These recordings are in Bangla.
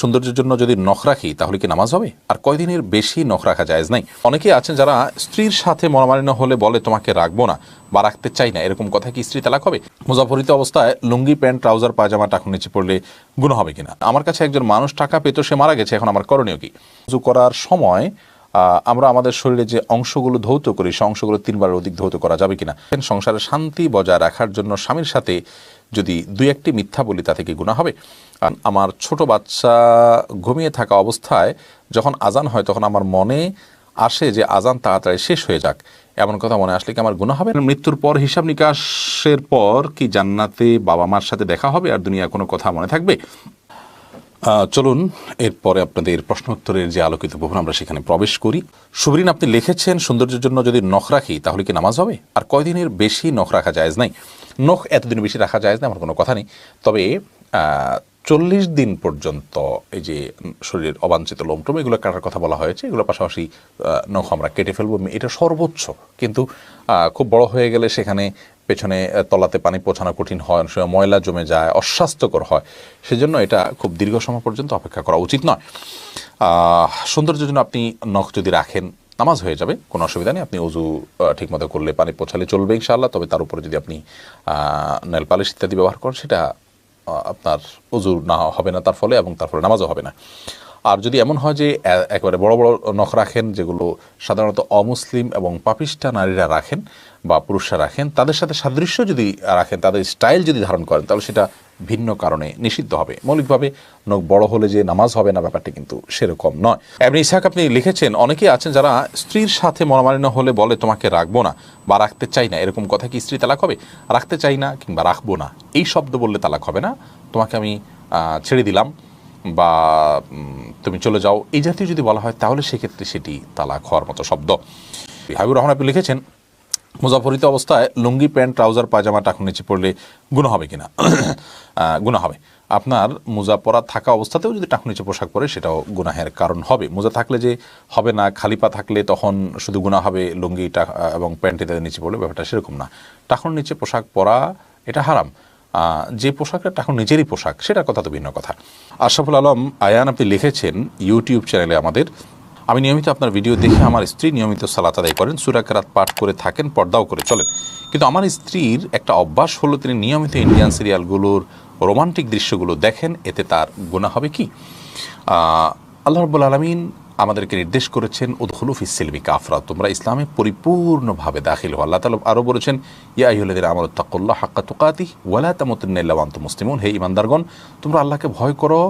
সৌন্দর্যের জন্য যদি নখ রাখি, তাহলে কি নামাজ হবে? আর কয়দিনের বেশি নখ রাখা যায় নাই? অনেকে আছেন যারা স্ত্রীর সাথে মনোমালিন্য হলে বলে, তোমাকে রাখব না বা রাখতে চাই না। এরকম কথা কি স্ত্রী তালাক হবে? মুজাফরিত অবস্থায় লুঙ্গি, প্যান্ট, ট্রাউজার, পায়জামা টাকুন নিচে পড়লে গুণ হবে কিনা? আমার কাছে একজন মানুষ টাকা পেত, সে মারা গেছে, এখন আমার করণীয় কি? উজু করার সময় আমরা আমাদের শরীরে যে অংশগুলো ধৌত করি, সে অংশগুলো তিনবার অধিক ধৌত করা যাবে কিনা? সংসারে শান্তি বজায় রাখার জন্য স্বামীর সাথে যদি দুই একটি মিথ্যা বলি তাতে কি গুণা হবে। আমার ছোট বাচ্চা ঘুমিয়ে থাকা অবস্থায় যখন আজান হয়, তখন আমার মনে আসে যে আজান তাড়াতাড়ি শেষ হয়ে যাক। এমন কথা মনে আসলে কি আমার গুণা হবে? মৃত্যুর পর হিসাব নিকাশের পর কি জান্নাতে বাবা মার সাথে দেখা হবে? আর দুনিয়া কোনো কথা মনে থাকবে? চলুন, এরপরে আপনাদের প্রশ্ন উত্তরের যে আলোকিত ভবন, আমরা সেখানে প্রবেশ করি। সুবরিন, আপনি লিখেছেন, সৌন্দর্যের জন্য যদি নখ রাখি, তাহলে কি নামাজ হবে? আর কয়দিনের বেশি নখ রাখা যায় নাই? নখ এতদিন বেশি রাখা যায় না আমার কোনো কথা নেই। তবে চল্লিশ দিন পর্যন্ত এই যে শরীরের অবাঞ্ছিত লোমটোম এগুলো কাটার কথা বলা হয়েছে, এগুলোর পাশাপাশি নখ আমরা কেটে ফেলব। এটা সর্বোচ্চ। কিন্তু খুব বড় হয়ে গেলে সেখানে পেছনে তলাতে পানি পৌঁছানো কঠিন হয়, অনেক সময় ময়লা জমে যায়, অস্বাস্থ্যকর হয়। সেজন্য এটা খুব দীর্ঘ সময় পর্যন্ত অপেক্ষা করা উচিত নয়। সৌন্দর্যের জন্য আপনি নখ যদি রাখেন, নামাজ হয়ে যাবে, কোনো অসুবিধা নেই। আপনি উজু ঠিকমতো করলে পানি পৌঁছালে চলবে ইনশাআল্লাহ। তবে তার উপরে যদি আপনি নেল পালিশ ইত্যাদি ব্যবহার করেন, সেটা আপনার উজু না হবে না তার ফলে এবং তার ফলে নামাজও হবে না। আর যদি এমন হয় যে একেবারে বড় বড় নখ রাখেন, যেগুলো সাধারণত অমুসলিম এবং পাপিষ্ঠা নারীরা রাখেন বা পুরুষরা রাখেন, তাদের সাথে সাদৃশ্য যদি রাখেন, তাদের স্টাইল যদি ধারণ করেন, তাহলে সেটা ভিন্ন কারণে নিষিদ্ধ হবে। মৌলিকভাবে নখ বড় হলে যে নামাজ হবে না, ব্যাপারটি কিন্তু সেরকম নয়। এমনি ইসাক আপনি লিখেছেন, অনেকেই আছেন যারা স্ত্রীর সাথে মনোমালিন্য হলে বলে, তোমাকে রাখব না বা রাখতে চাই না। এরকম কথা কি স্ত্রী তালাক হবে? রাখতে চাই না কিংবা রাখব না। এই শব্দ বললে তালাক হবে না। তোমাকে আমি ছেড়ে দিলাম। বা তুমি চলে যাও, এই জাতীয় যদি বলা হয়, তাহলে সেক্ষেত্রে সেটি তালাক হওয়ার মতো শব্দ। হাবিবুর রহমান আপনি লিখেছেন মুজাফরিত অবস্থায় লুঙ্গি, প্যান্ট, ট্রাউজার, পায়জামা টাকুন নিচে পড়লে গুণা হবে কিনা? গুণা হবে। আপনার মোজা পরা থাকা অবস্থাতেও যদি টাকুন নিচে পোশাক পরে, সেটাও গুনাহের কারণ হবে। মোজা থাকলে যে হবে না, খালি পা থাকলে তখন শুধু গুণা হবে, লুঙ্গি এবং প্যান্ট ইত্যাদি নিচে পড়লে ব্যাপারটা সেরকম না। টাকুন নিচে পোশাক পরা, এটা হারাম। যে পোশাকটা এখন নিজেরই পোশাক, সেটার কথা তো ভিন্ন কথা। আশরাফুল আলম, আয়ান, আপনি লিখেছেন ইউটিউব চ্যানেলে আমাদের, আমি নিয়মিত আপনার ভিডিও দেখে আমার স্ত্রী নিয়মিত সালাত আদায় করেন সুরাকেরাত পাঠ করে থাকেন, পর্দাও করে চলেন। কিন্তু আমার স্ত্রীর একটা অভ্যাস হলো, তিনি নিয়মিত ইন্ডিয়ান সিরিয়ালগুলোর রোমান্টিক দৃশ্যগুলো দেখেন, এতে তার গুণা হবে কি? আল্লাহ রব্বুল আলমিন আমাদেরকে নির্দেশ করেছেন উদহুলুফ ইসিলবি কাফরা। তোমরা ইসলামে পরিপূর্ণভাবে দাখিল হও। আল্লাহ তালা আরও বলেছেন, ইয়া ইহুল্লাদের আমার তাকুল্লাহ হাক্কা তুকাতি ওয়ালা তামতুন্নাইল্লাওয়ান্ত মুসলিমুন। হে ইমানদারগণ তোমরা আল্লাহকে ভয় করো,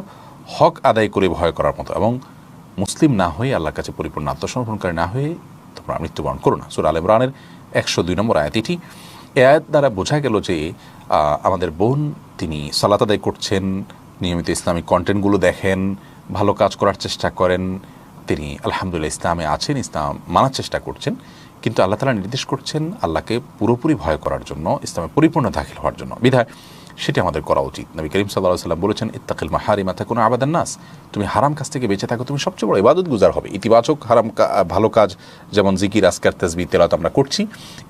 হক আদায় করে ভয় করার মতো। এবং মুসলিম না হয়ে আল্লাহর কাছে পরিপূর্ণ আত্মসমর্পণকারী না হয়ে তোমরা মৃত্যুবরণ করো না। সুর আল ইমরানের একশো দুই নম্বর আয়াত এটি। এ আয়াত দ্বারা বোঝা গেল যে আমাদের বোন, তিনি সালাত আদায় করছেন, নিয়মিত ইসলামিক কন্টেন্টগুলো দেখেন, ভালো কাজ করার চেষ্টা করেন তিনি আলহামদুলিল্লাহ ইসলামে আছেন, ইসলাম মানার চেষ্টা করছেন, কিন্তু আল্লাহ তালা নির্দেশ করছেন আল্লাহকে পুরোপুরি ভয় করার জন্য, ইসলামে পরিপূর্ণ দাখিল হওয়ার জন্য। বিধায় সেটি আমাদের করা উচিত। নবী করিম সাল্লাহ সাল্লাম বলেছেন, ইত্তাকিল মাহারিমা থাকুন আবাদান নাস। তুমি হারাম কাজ থেকে বেঁচে থাকো, তুমি সবচেয়ে বড় ইবাদত গুজার হবে। ইতিবাচক হারাম ভালো কাজ, যেমন জিকির আসকার তসবি তেলাত আমরা করছি,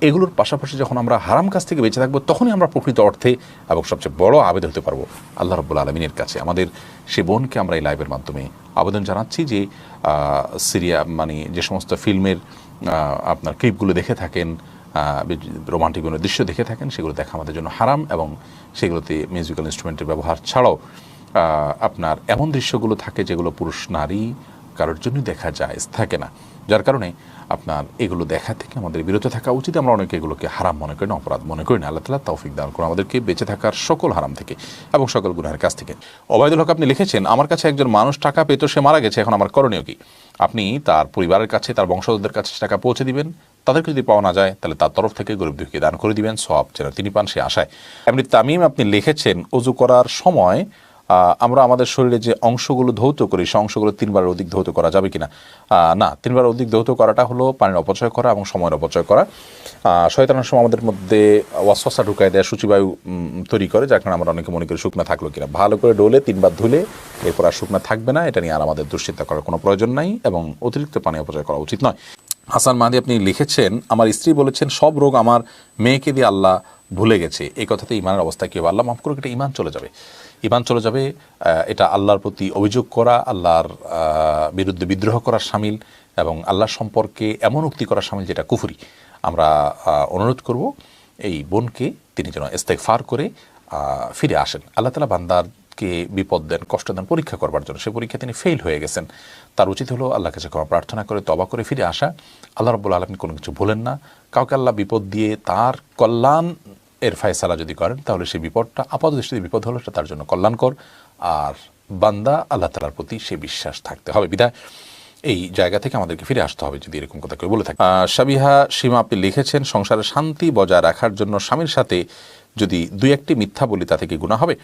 এগুলোর পাশাপাশি যখন আমরা হারাম কাজ থেকে বেঁচে থাকব, তখনই আমরা প্রকৃত অর্থে এবং সবচেয়ে বড় আবেদন হতে পারব আল্লাহ রব্বুল আলমিনের কাছে। আমাদের সে বোনকে আমরা এই লাইভের মাধ্যমে আবেদন জানাচ্ছি যে সিরিয়া মানে যে সমস্ত ফিল্মের আপনার ক্লিপগুলো দেখে থাকেন রোমান্টিক কোনো দৃশ্য দেখে থাকেন, সেগুলো দেখা আমাদের জন্য হারাম এবং সেগুলোতে মিউজিক্যাল ইনস্ট্রুমেন্টের ব্যবহার ছাড়াও আপনার এমন দৃশ্যগুলো থাকে যেগুলো পুরুষ নারী কারোর জন্য দেখা যায়, থাকে না। যার কারণে আপনার এগুলো দেখা থেকে আমাদের বিরত থাকা উচিত। আমরা অনেকে এগুলোকে হারাম মনে করি না, অপরাধ মনে করি না। আল্লাহ তালা তৌফিক দান করুন আমাদেরকে বেঁচে থাকার সকল হারাম থেকে এবং সকল গুনাহের কাছ থেকে। অবায়দুল হক আপনি লিখেছেন, আমার কাছে একজন মানুষ টাকা পেত, সে মারা গেছে, এখন আমার করণীয় কি? আপনি তার পরিবারের কাছে, তার বংশধরদের কাছে টাকা পৌঁছে দিবেন। তাদেরকে যদি পাওয়া না যায়, তাহলে তার তরফ থেকে গরিব দুঃখী দান করে দিবেন। সব যেন তিনি পান সে আশায়। এমনি তামিম আপনি লিখেছেন অজু করার সময় আমরা আমাদের শরীরে যে অংশগুলো ধৌত করি, সে অংশগুলো তিনবার অধিক ধৌত করা যাবে কিনা? না, তিনবার অধিক ধৌত করাটা হলো পানির অপচয় করা এবং সময়ের অপচয় করা। শয়তানের সময় আমাদের মধ্যে ওয়াসওয়াসা ঢুকায় দেয়, সূচিবায়ু তৈরি করে, যার কারণে আমরা অনেকে মনে করি শুকনা থাকল কিনা। ভালো করে ডোলে, তিনবার ধুলে, এরপর আর শুকনা থাকবে না, এটা নিয়ে আর আমাদের দুশ্চিন্তা করার কোনো প্রয়োজন নাই এবং অতিরিক্ত পানি অপচয় করা উচিত নয়। হাসান মাহাদি, আপনি লিখেছেন, আমার স্ত্রী বলেছেন, সব রোগ আমার মেয়েকে দিয়ে আল্লাহ ভুলে গেছে। এই কথাতে ইমানের অবস্থা কী হবে? আল্লাহ মাফ করুক, এটা ইমান চলে যাবে। ইমান চলে যাবে এটা আল্লাহর প্রতি অভিযোগ করা, আল্লাহর বিরুদ্ধে বিদ্রোহ করার সামিল এবং আল্লাহ সম্পর্কে এমন উক্তি করার সামিল যেটা কুফুরি। আমরা অনুরোধ করব এই বোনকে তিনি যেন ইস্তেগফার করে ফিরে আসেন। আল্লাহ তালা বান্দারকে বিপদ দেন, কষ্ট দেন পরীক্ষা করবার জন্য। সে পরীক্ষা তিনি ফেল হয়ে গেছেন। তার উচিত হলো আল্লাহ কাছে ক্ষমা প্রার্থনা করে তবা করে ফিরে আসা। আল্লাহ রব্বুল আলমী কোনো কিছু ভুলেন না। কাউকে আল্লাহ বিপদ দিয়ে তার কল্যাণ এর ফায়সালা যদি করেন, তাহলে সেই বিপদটা আপাত দৃষ্টিতে বিপদ হলো, সেটা তার জন্য কল্যাণকর। আর বান্দা, আল্লাহ তালার প্রতি সে বিশ্বাস থাকতে হবে। বিদায়। এই জায়গা থেকে আমাদেরকে ফিরে আসতে হবে, যদি এরকম কথা কেউ বলে থাকে। সাবিহা সীমা আপনি লিখেছেন, সংসারে শান্তি বজায় রাখার জন্য স্বামীর সাথে যদি দুই একটি মিথ্যা বলি, তা থেকে গুণা হবে।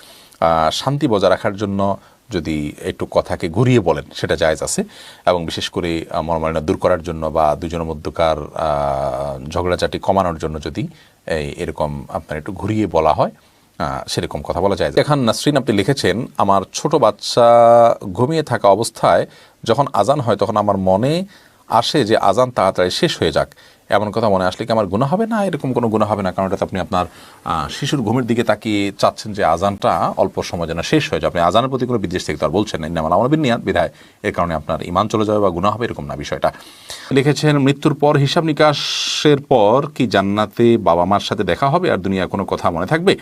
শান্তি বজায় রাখার জন্য যদি একটু কথাকে ঘুরিয়ে বলেন সেটা জায়েজ আছে। এবং বিশেষ করে আহ, মনোমালিন্য দূর করার জন্য বা দুজনের মধ্যকার ঝগড়াঝাটি কমানোর জন্য যদি এরকম আপনার একটু ঘুরিয়ে বলা হয় সেরকম কথা বলা যায়। এখন নাসরিন আপনি লিখেছেন আমার ছোট বাচ্চা ঘুমিয়ে থাকা অবস্থায় যখন আজান হয় তখন আমার মনে আসে যে আজান তাড়াতাড়ি শেষ হয়ে যাক। এমন কথা মনে আসলে কি আমার গুণা হবে না? এরকম কোনো গুণা হবে না? কারণ এটাতে আপনি আপনার শিশুর ঘুমের দিকে তাকিয়ে চাচ্ছেন যে আজানটা অল্প সময় যেন শেষ হয়ে যায়। আপনি আজানের প্রতি কোনো বিদেশ থেকে তো আর বলছেন না। আমার আমার বিনিয়াদ বিধায় এর কারণে আপনার ইমান চলে যাবে বা গুণা হবে এরকম না বিষয়টা। লিখেছেন, মৃত্যুর পর হিসাব নিকাশের পর কি জান্নাতে বাবা মার সাথে দেখা হবে আর দুনিয়া কোনো কথা মনে থাকবে?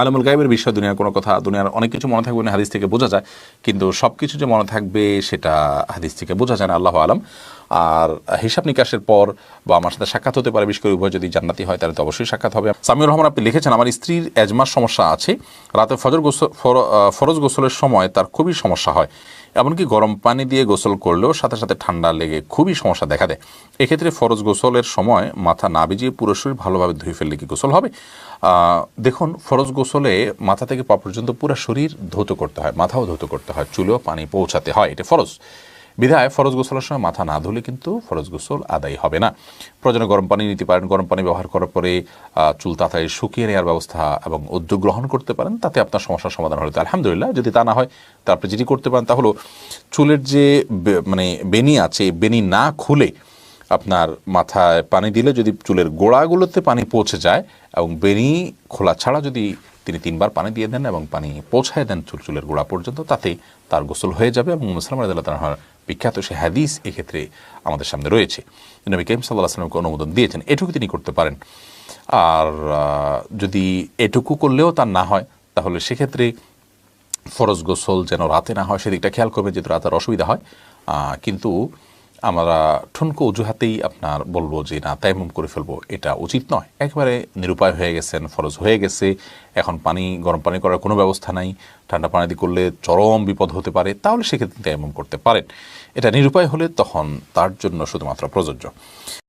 আলমুল গাইবের বিষয় দুনিয়ার কোনো কথা, দুনিয়ার অনেক কিছু মনে থাকবে না হাদিস থেকে বোঝা যায়। কিন্তু সব কিছু যে মনে থাকবে সেটা হাদিস থেকে বোঝা যায় না, আল্লাহ আলম। আর হিসাব নিকাশের পর বা আমার সাথে সাক্ষাৎ হতে পারে, বিশেষ করে উভয় যদি জান্নাতি হয়, তাহলে তো অবশ্যই সাক্ষাৎ হবে। সামিউর রহমান, আপনি লিখেছেন, আমার স্ত্রীর এজমার সমস্যা আছে। রাতে ফজর গোসল ফর- ফরজ গোসলের সময় তার খুবই সমস্যা হয়। এমনকি গরম পানি দিয়ে গোসল করলেও সাথে সাথে ঠান্ডা লেগে খুবই সমস্যা দেখা দেয়। এক্ষেত্রে ফরজ গোসলের সময় মাথা না ভিজিয়ে পুরো শরীর ভালোভাবে ধুয়ে ফেললে কি গোসল হবে? দেখুন, ফরজ গোসলে মাথা থেকে পা পর্যন্ত পুরো শরীর ধৌত করতে হয়, মাথাও ধৌত করতে হয়, চুলেও পানি পৌঁছাতে হয়, এটা ফরজ। বিধায় ফরজ গোসলের সময় মাথা না ধুলে কিন্তু ফরজ গোসল আদায় হবে না। প্রয়োজনে গরম পানি নিতে পারেন। গরম পানি ব্যবহার করার পরে চুল তাড়াতাড়ি শুকিয়ে নেওয়ার ব্যবস্থা এবং উদ্যোগ গ্রহণ করতে পারেন, তাতে আপনার সমস্যার সমাধান হলে আলহামদুলিল্লাহ, যদি তা না হয়, তা আপনি যেটি করতে পারেন তা হলো, চুলের যে মানে বেনি আছে বেনি না খুলে আপনার মাথায় পানি দিলে যদি চুলের গোড়াগুলোতে পানি পৌঁছে যায় এবং বেনি খোলা ছাড়া যদি তিনি তিনবার পানি দিয়ে দেন এবং পানি পৌঁছায় দেন চুল, চুলের গোড়া পর্যন্ত, তাতে তার গোসল হয়ে যাবে এবং মুসলাম রাদিল্লাহ তালার বিখ্যাত সে হাদিস এক্ষেত্রে আমাদের সামনে রয়েছে। নবী করিম সাল্লাহ আসলামকে অনুমোদন দিয়েছেন। এটুকু তিনি করতে পারেন। আর যদি এটুকু করলেও তার না হয়, তাহলে সেক্ষেত্রে ফরজ গোসল যেন রাতে না হয়, সেদিকটা খেয়াল করবে যেহেতু রাতের অসুবিধা হয়। কিন্তু আমরা ঠুনকো অজুহাতেই আপনার বলব যে না, তাইমুম করে ফেলব, এটা উচিত নয়। একবারে নিরুপায় হয়ে গেছেন, ফরজ হয়ে গেছে। এখন পানি, গরম পানি করার কোনো ব্যবস্থা নাই। ঠান্ডা পানি দিয়ে করলে চরম বিপদ হতে পারে, তাহলে সেক্ষেত্রে তাইমুম করতে পারেন। এটা নিরুপায় হলে তখন তার জন্য শুধুমাত্র প্রযোজ্য।